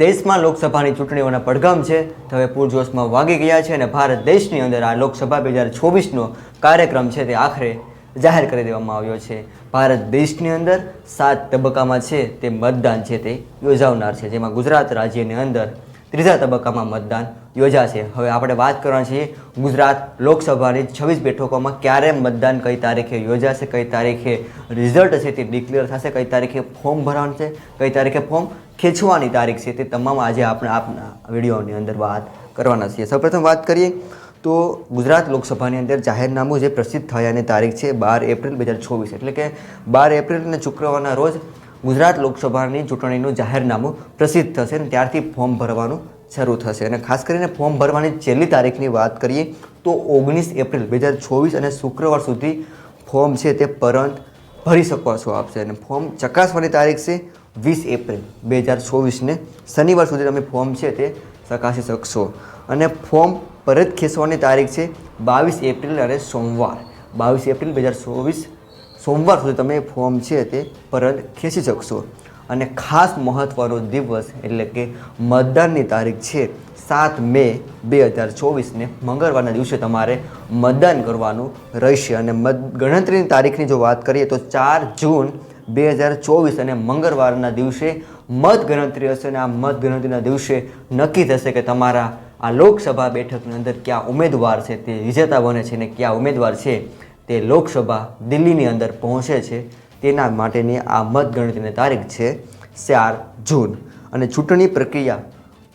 દેશમાં લોકસભાની ચૂંટણીઓના પડઘમ છે. હવે પૂરજોશમાં વાગી ગયા છે અને ભારત દેશની અંદર આ લોકસભા બે હજાર છવ્વીસનો કાર્યક્રમ છે તે આખરે જાહેર કરી દેવામાં આવ્યો છે. ભારત દેશની અંદર સાત તબક્કામાં છે તે મતદાન છે તે યોજાવનાર છે. જેમાં ગુજરાત રાજ્યની અંદર ત્રીજા તબક્કામાં મતદાન યોજાશે. હવે આપણે વાત કરવાની છીએ ગુજરાત લોકસભાની છવ્વીસ બેઠકોમાં ક્યારે મતદાન, કઈ તારીખે યોજાશે, કઈ તારીખે રિઝલ્ટ છે તે ડિક્લેર થશે, કઈ તારીખે ફોર્મ ભરવાનું છે, કઈ તારીખે ફોર્મ ખેંચવાની તારીખ છે તે તમામ આજે આપણે આપના વિડીયોની અંદર વાત કરવાના છીએ. સૌપ્રથમ વાત કરીએ તો ગુજરાત લોકસભાની અંદર જાહેરનામું જે પ્રસિદ્ધ થયાની તારીખ છે બાર એપ્રિલ બે હજાર ચોવીસ એટલે કે બાર એપ્રિલ અને શુક્રવારના રોજ ગુજરાત લોકસભાની ચૂંટણીનું જાહેરનામું પ્રસિદ્ધ થશે અને ત્યારથી ફોર્મ ભરવાનું શરૂ થશે. અને ખાસ કરીને ફોર્મ ભરવાની છેલ્લી તારીખની વાત કરીએ તો ઓગણીસ એપ્રિલ બે હજાર ચોવીસ અને શુક્રવાર સુધી ફોર્મ છે તે પરત ભરી શકો છો આપશે અને ફોર્મ ચકાસવાની તારીખ છે વીસ એપ્રિલ બે હજાર ચોવીસને શનિવાર સુધી તમે ફોર્મ છે તે ચકાસી શકશો. અને ફોર્મ પરત ખેંચવાની તારીખ છે બાવીસ એપ્રિલ અને સોમવાર. બાવીસ એપ્રિલ બે હજાર ચોવીસ સોમવાર સુધી તમે ફોર્મ છે તે પરત ખેંચી શકશો. અને ખાસ મહત્ત્વનો દિવસ એટલે કે મતદાનની તારીખ છે સાત મે બે હજાર ચોવીસને મંગળવારના દિવસે તમારે મતદાન કરવાનું રહેશે. અને મત ગણતરીની તારીખની જો વાત કરીએ તો ચાર જૂન બે હજાર ચોવીસ અને મંગળવારના દિવસે મતગણતરી હશે અને આ મતગણતરીના દિવસે નક્કી થશે કે તમારા આ લોકસભા બેઠકની અંદર કયા ઉમેદવાર છે તે વિજેતા બને છે અને કયા ઉમેદવાર છે તે લોકસભા દિલ્હીની અંદર પહોંચે છે. તેના માટેની આ મતગણતરીની તારીખ છે ચાર જૂન. અને ચૂંટણી પ્રક્રિયા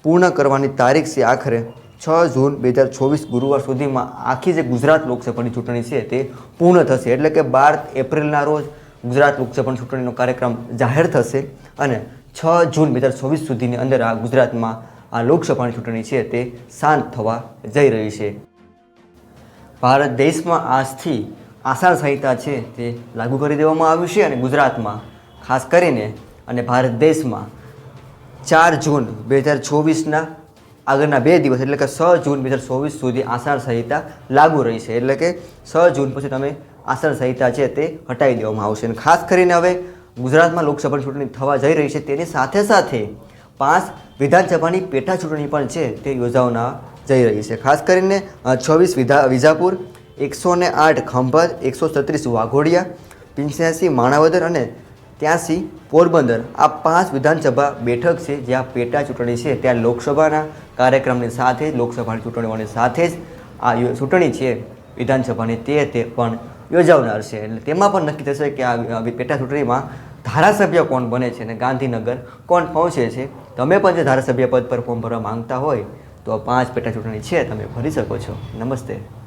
પૂર્ણ કરવાની તારીખ છે આખરે છ જૂન બે હજાર ચોવીસ ગુરુવાર સુધીમાં આખી જે ગુજરાત લોકસભાની ચૂંટણી છે તે પૂર્ણ થશે. એટલે કે બાર એપ્રિલના રોજ ગુજરાત લોકસભાની ચૂંટણીનો કાર્યક્રમ જાહેર થશે અને છ જૂન બે હજાર ચોવીસ સુધીની અંદર આ ગુજરાતમાં આ લોકસભાની ચૂંટણી છે તે શાંત થવા જઈ રહી છે. ભારત દેશમાં આજથી આસાર સંહિતા છે તે લાગુ કરી દેવામાં આવ્યું છે અને ગુજરાતમાં ખાસ કરીને અને ભારત દેશમાં ચાર જૂન બે હજાર ચોવીસના આગળના બે દિવસ એટલે કે છ જૂન બે હજાર ચોવીસ સુધી આસાર સંહિતા લાગુ રહી છે. એટલે કે છ જૂન પછી તમે આચાર સંહિતા છે તે હટાવી દેવામાં આવશે. અને ખાસ કરીને હવે ગુજરાતમાં લોકસભાની ચૂંટણી થવા જઈ રહી છે તેની સાથે સાથે પાંચ વિધાનસભાની પેટા ચૂંટણી પણ છે તે યોજાવના જઈ રહી છે. ખાસ કરીને છવ્વીસ વિધા, વિજાપુર એકસો ને આઠ ખંભાત, એકસો છત્રીસ વાઘોડિયા, પંચ્યાસી માણાવદર અને ત્યાંસી પોરબંદર. આ પાંચ વિધાનસભા બેઠક છે જ્યાં પેટા ચૂંટણી છે. ત્યાં લોકસભાના કાર્યક્રમની સાથે જ, લોકસભાની ચૂંટણીઓની સાથે જ આ ચૂંટણી છે વિધાનસભાની. તે તે પણ યોજાવનાર છે. એટલે તેમાં પણ નક્કી થશે કે આ પેટા ચૂંટણીમાં ધારાસભ્ય કોણ બને છે અને ગાંધીનગર કોણ પહોંચે છે. તમે પણ જે ધારાસભ્ય પદ પર ફોર્મ ભરવા માંગતા હોય તો પાંચ પેટા ચૂંટણી છે, તમે ભરી શકો છો. નમસ્તે.